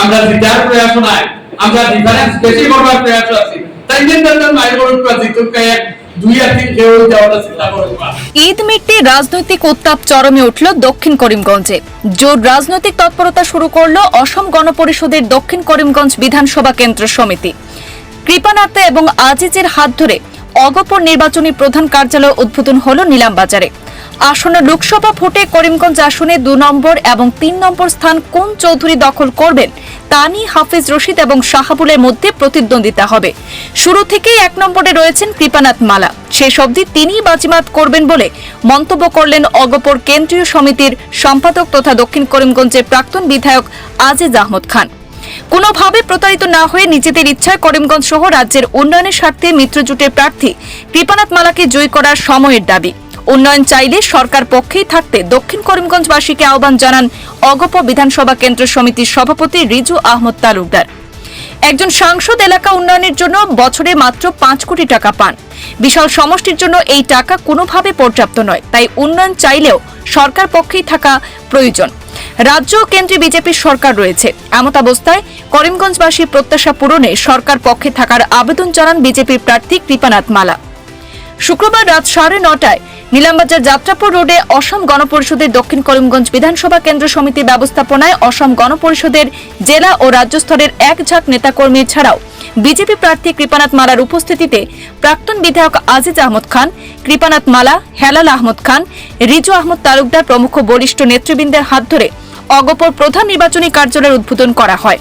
আমরা জিতার প্রয়াস নাই। আমরা ডিফারেন্স বেশি করবার প্রয়াস আছি। তাই জন্য এক তিন কেউ যাওয়াটা চিন্তা করবা ঈদ মিটতে রাজনৈতিক উত্তাপ চরমে উঠল দক্ষিণ করিমগঞ্জে। জোর রাজনৈতিক তৎপরতা শুরু করল অসম গণপরিষদের দক্ষিণ করিমগঞ্জ বিধানসভা কেন্দ্র সমিতি। কৃপানাথে এবং আজিজের হাত ধরে অগপর নির্বাচনী প্রধান কার্যালয় উদ্বোধন হল নিলামবাজারে। আসন্ন লোকসভা ভোটে করিমগঞ্জ আসনে দু নম্বর এবং তিন নম্বর স্থান কোন চৌধুরী দখল করবেন, তা নিয়ে হাফিজ রশিদ এবং শাহাবুলের মধ্যে প্রতিদ্বন্দ্বিতা হবে। শুরু থেকেই এক নম্বরে রয়েছেন কৃপানাথ মালা। শেষ অবধি তিনিই বাজিমাত করবেন বলে মন্তব্য করলেন অগপর কেন্দ্রীয় সমিতির সম্পাদক তথা দক্ষিণ করিমগঞ্জের প্রাক্তন বিধায়ক আজিজ আহমদ খান। কোনোভাবে প্রতারিত না হয়ে নিজেদের ইচ্ছায় করিমগঞ্জ সহ রাজ্যের উন্নয়নের স্বার্থে মিত্রজোটের প্রার্থী কৃপানাথ মালাকে জয়ী করার সময়ের দাবি। উন্নয়ন চাইলে সরকার পক্ষেই থাকতে দক্ষিণ করিমগঞ্জবাসীকে আহ্বান জানান অগপ বিধানসভা কেন্দ্র সমিতির সভাপতি রিজু আহমদ তালুকদার। একজন সাংসদ এলাকা উন্নয়নের জন্য বছরে মাত্র পাঁচ কোটি টাকা পান। বিশাল সমষ্টির জন্য এই টাকা কোনোভাবে পর্যাপ্ত নয়, তাই উন্নয়ন চাইলেও সরকার পক্ষেই থাকা প্রয়োজন। রাজ্য ও কেন্দ্রে বিজেপির সরকার রয়েছে। এমত অবস্থায় করিমগঞ্জবাসীর প্রত্যাশা পূরণে সরকার পক্ষে থাকার আবেদন জানান বিজেপির প্রার্থী কৃপানাথ মালা। শুক্রবার রাত সাড়ে নটায় নীলামবাজার যাত্রাপুর রোডে অসম গণপরিষদের দক্ষিণ করিমগঞ্জ বিধানসভা কেন্দ্র সমিতি ব্যবস্থাপনায় অসম গণপরিষদের জেলা ও রাজ্য স্তরের এক ঝাঁক নেতাকর্মী ছাড়াও বিজেপি প্রার্থী কৃপানাথ মালার উপস্থিতিতে প্রাক্তন বিধায়ক আজিজ আহমদ খান, কৃপানাথ মালা, হেলাল আহমদ খান, রিজু আহমদ তালুকদার প্রমুখ বরিষ্ঠ নেতৃবৃন্দের হাত ধরে অগপর প্রধান নির্বাচনী কার্যালয়ের উদ্বোধন করা হয়।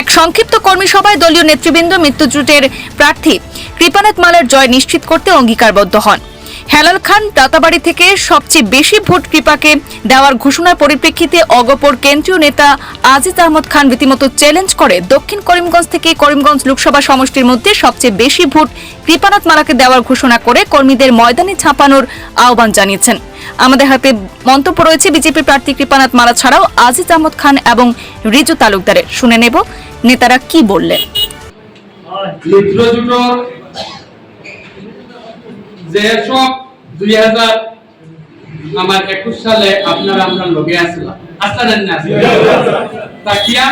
এক সংক্ষিপ্ত কর্মী সভায় দলীয় নেতৃবৃন্দ মৃত্যুজোটের প্রার্থী কৃপানাথ মালার জয় নিশ্চিত করতে অঙ্গীকারবদ্ধ হন। হেলাল খান দাতাবাড়ি থেকে সবচেয়ে বেশি ভোট কৃপাকে দেওয়ার ঘোষণার পরিপ্রেক্ষিতে অগপর কেন্দ্রীয় নেতা আজিজ আহমদ খান রীতিমতো চ্যালেঞ্জ করে দক্ষিণ করিমগঞ্জ থেকে করিমগঞ্জ লোকসভা সমষ্টির মধ্যে সবচেয়ে বেশি ভোট কৃপানাথ মালাকে দেওয়ার ঘোষণা করে কর্মীদের ময়দানে ছাপানোর আহ্বান জানিয়েছেন। আমাদের হাতে মন্তব্য রয়েছে বিজেপি প্রার্থী কৃপানাথ মালা ছাড়াও আজিজ আহমদ খান এবং রিজু তালুকদারের। শুনে নেব নেতারা কি বললেন। যে সব দুই হাজার আমার একুশ সালে আপনারা আমরা লগে আসলাম না তাকিয়া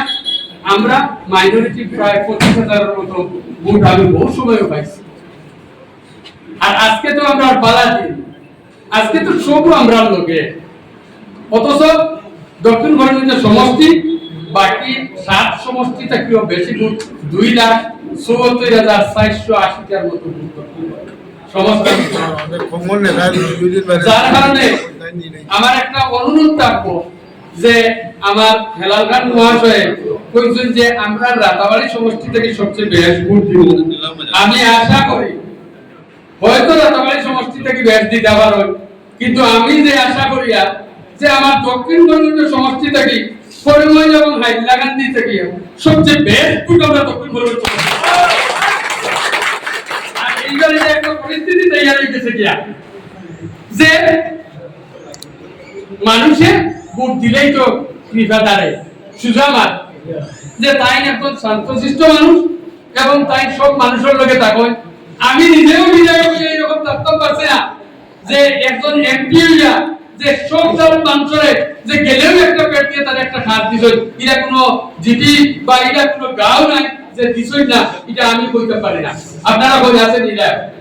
আমরা মাইনরিটি প্রায় পঁচিশ হাজারের মতো ভোট আমি বহু পাইছি। আর আজকে তো আমরা পালা দিন আজকে তো সব আমরা লগে। অথচ দক্ষিণ ভারতের সমষ্টি, বাকি সাত সমষ্টি থেকেও বেশি ভোট, দুই লাখ চৌহত্তর হাজার চারশো আশিটার মতো ভোট রাতাবাড়ি সমষ্টি থেকে সবচেয়ে বেশি আমি আশা করি হয়তো রাতাবাড়ি সমষ্টি থেকে বেশ দিতে পারো কিন্তু আমি যে আশা করি আর, যে আমার দক্ষিণ করিমগঞ্জ সমষ্টি থেকে সবচেয়ে বেশ ভোট আমরা দক্ষিণ একটা পরিস্থিতি তৈরি হইতেছে যে ভোট দিলেই তো কৃপা দাঁড়ে যে তাই একজন শান্তশিষ্ট মানুষ এবং তাই সব মানুষের থাকয় আমি নিজেও বিজয় হয়ে এরকম পারছি না? যে একজন এমপি হইয়া যে সব দল মানুষের যে গেলেও একটা পেট দিয়ে তার একটা খাত দিছ এটা কোনো জিপি বা এটা কোনো গাও নাই যে দিছই না, এটা আমি কইতে পারি না। আপনারা কই আছেন এটা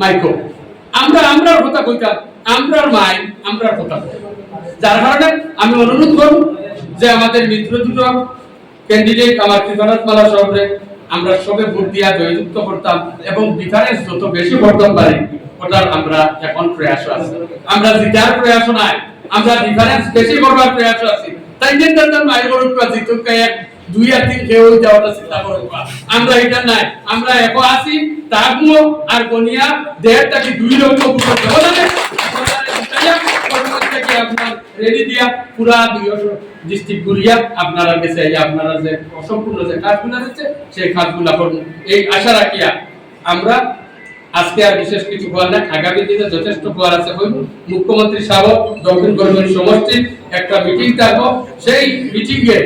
মাইকো আমরা, আমরার কথা কইতাম, আমরার মাই আমরার কথা যার কারণে আমি অনুরোধ করব যে আমাদের মিত্র দুটো ক্যান্ডিডেট আমার ত্রিভারত মালা শহরে আমরা সবে ভোট দিয়া জয়যুক্ত করতাম এবং ডিফারেন্স যত বেশি করতাম পারি ওটার আমরা এখন প্রয়াস আছে। আমরা জিতার প্রয়াস নাই, আমরা ডিফারেন্স বেশি করবার প্রয়াস আছি। তাই জন্য মায়ের বড় জিতুক এক দুই আর তিন যাওয়াটা চিন্তা আমরা এটা নাই। আমরা আর টাকি দুই লক্ষ পুরা গেছে এই আশা রাখিয়া আমরা আজকে আর বিশেষ কিছু যথেষ্ট মুখ্যমন্ত্রী সাহেব দক্ষিণ সমষ্টির একটা মিটিং থাকব। সেই মিটিং এ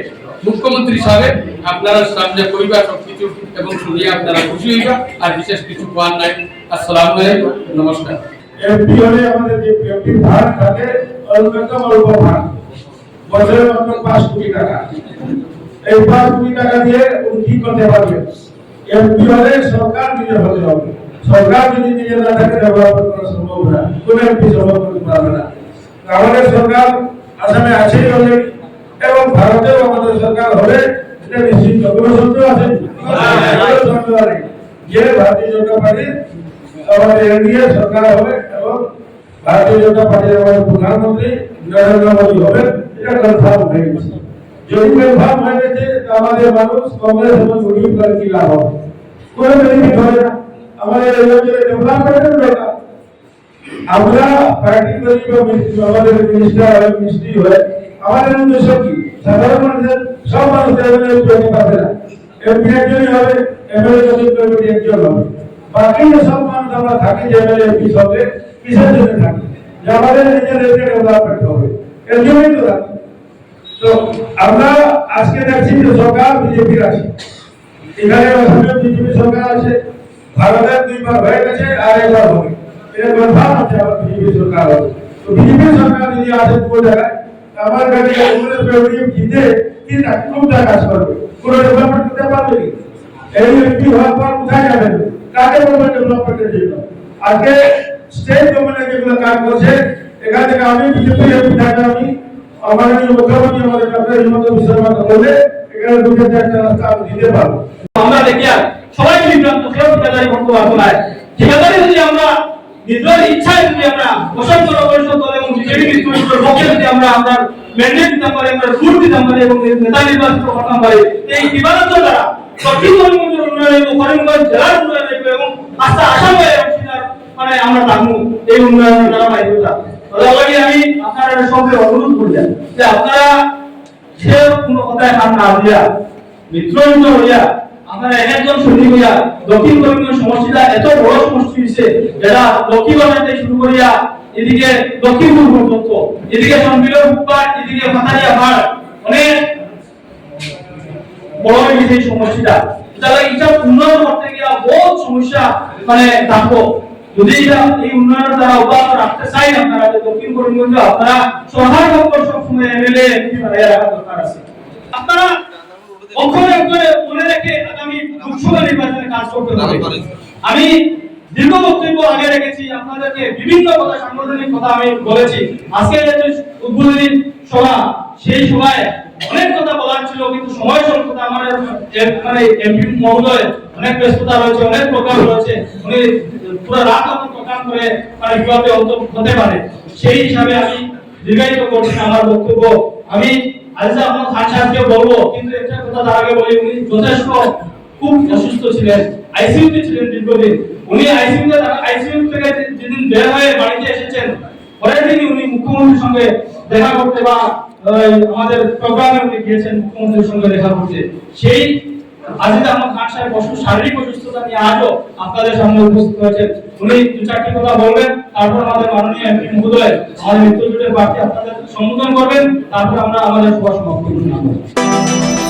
মুখ্যমন্ত্রী সাহেব, আপনারা সামনে কইবা সব কিছু এবং শুনিয়ে আপনারা খুশি হইবা, আর বিশেষ কিছু করার নাই। আসসালামু আলাইকুম, নমস্কার। এমপি হলে আমাদের যে এমপি ভাগ থাকে অল্পতম অল্প ভাগ বছরে মাত্র পাঁচ কোটি টাকা। এই পাঁচ কোটি টাকা দিয়ে উনি কি করতে পারবেন এমপি হলে সরকার নিজে হতে হবে। সরকার যদি নিজে না থাকে করা সম্ভব না। এমপি সম্ভব করতে পারবে না। সরকার আছেই অলরেডি এবং ভারতেও আমাদের সরকার হবে, এটা নিশ্চিত কোনো সন্দেহ আছে? যে ভারতীয় জনতা পার্টি আমাদের এনডিএ সরকার হবে এবং ভারতীয় জনতা পার্টির আমাদের প্রধানমন্ত্রী নরেন্দ্র মোদী হবেন এটা কনফার্ম হয়ে গেছে। যদি কনফার্ম হয়ে গেছে আমাদের মানুষ কংগ্রেস এবং ইউডিএফ করে কি লাভ হবে? কোনো বেনিফিট হবে না। আমাদের এই অঞ্চলে ডেভেলপমেন্টের দরকার। আমরা পার্টি করি বা আমাদের মিনিস্টার হয় মিনিস্ট্রি হয় আমাদের উদ্দেশ্য কি? সাধারণ মানুষের সব মানুষ এমএলএ পেতে পারবে না। এমপি একজনই হবে, এমএলএ যদি কমিটি একজন হবে। বাকি সব মানুষ আমরা থাকি, যে এমএলএ, এমপি সবে, কিসের জন্য থাকি? যে আমাদের নিজের এরিয়া ডেভেলপমেন্ট হবে। এর জন্যই তো থাকি। তো আমরা আজকে দেখছি যে সরকার, বিজেপির আছে। এখানে অসমের বিজেপি সরকার আছে। ভারতের দুইবার হয়ে গেছে আর একবার হবে। এটা কনফার্ম আছে আবার বিজেপি সরকার হবে তো বিজেপি সরকার যদি আসে পুরো জায়গায় আমার কাছে কংগ্রেস পেট্রোলিয়াম জিতে না কোনটা কাজ করবে। কোনো ডেভেলপমেন্ট করতে পারবে কি? এই এমপি হওয়ার পর কোথায় যাবেন কাকে বলবেন ডেভেলপমেন্টের জন্য? আজকে স্টেট গভর্নমেন্ট যেগুলো কাজ করছে, এখান থেকে আমি বিজেপি এমপি থাকলে আমি, আমার মুখ্যমন্ত্রী আমাদের ডক্টর হিমন্ত বিশ্ব শর্মা বলে এখানে দুটো চারটা রাস্তা আমি দিতে পারব। আমরা দেখি আর সবাই বিভ্রান্ত কেউ ঠিকাদারি করতে পারব না ঠিকাদারি যদি আমরা নিজের ইচ্ছায় যদি আমরা পোষণ করা পরিষদ দল এবং বিজেপি নেতৃত্বের পক্ষে যদি আমরা আমরা ম্যান্ডেট দিতে পারি, আমরা ভোট দিতে পারি এবং নেতা নির্বাচিত করতে পারি, এই বিভাজন দ্বারা দক্ষিণ করিমগঞ্জের উন্নয়ন এবং করিমগঞ্জ জেলার উন্নয়ন এবং আস্থা আসামের অংশীদার মানে আমরা থাকব। এই উন্নয়নের ধারাবাহিকতা তবে আমি আপনারা সঙ্গে অনুরোধ করলেন যে আপনারা সে কোনো কথায় হাত না দিয়া মিত্রযুক্ত হইয়া আপনারা একজন হইয়া দক্ষিণ সমষ্টিটা এত বড় সমষ্টি যারা শুরু করিয়া এদিকে দক্ষিণ পূর্ব পর্যন্ত, এদিকে এদিকে অনেক বড় সমস্যাটা তাহলে এটা উন্নয়ন করতে গিয়ে বহুত সমস্যা মানে থাকব। যদি এই উন্নয়নের দ্বারা রাখতে চাই আপনারা দক্ষিণ করিমগঞ্জে, আপনারা সরকার পক্ষ এমএলএ এমপি বানাইয়া রাখা দরকার আছে। আপনারা অক্ষরে অক্ষরে মনে রেখে আগামী লোকসভা নির্বাচনে কাজ করতে হবে। আমি দীর্ঘ বক্তব্য আগে রেখেছি আপনাদেরকে বিভিন্ন কথা সাংগঠনিক কথা আমি বলেছি। আজকে যে উদ্বোধনী সভা সেই সভায় অনেক কথা বলার ছিল কিন্তু সময় স্বল্পতা আমার মানে এমপি মহোদয় অনেক ব্যস্ততা রয়েছে অনেক প্রোগ্রাম রয়েছে। উনি পুরো রাত আমার প্রোগ্রাম করে মানে বিভাগে অন্ত হতে পারে। সেই হিসাবে আমি দীর্ঘায়িত করছি আমার বক্তব্য। আমি আলিজা আমরা খান সাহেবকে বলব, কিন্তু একটা কথা তার আগে বলি, উনি যথেষ্ট খুব অসুস্থ ছিলেন আইসিইউতে ছিলেন দীর্ঘদিন। উনি আইসিইউতে আইসিইউ থেকে যেদিন বের হয়ে বাড়িতে এসেছেন, পরের দিনই উনি মুখ্যমন্ত্রীর সঙ্গে দেখা করতে বা আমাদের প্রোগ্রামে উনি গিয়েছেন, মুখ্যমন্ত্রীর সঙ্গে দেখা করতে। সেই আজিজ আহমদ খান সাহেব অসুস্থ শারীরিক অসুস্থতা নিয়ে আজও আপনাদের সামনে উপস্থিত হয়েছে উনি দু চারটি কথা বলবেন, তারপর আমাদের মাননীয় এমপি মহোদয়, আমাদের মিত্র জোটের প্রার্থী আপনাদের সম্বোধন করবেন, তারপর আমরা আমাদের সভা সমাপ্ত করব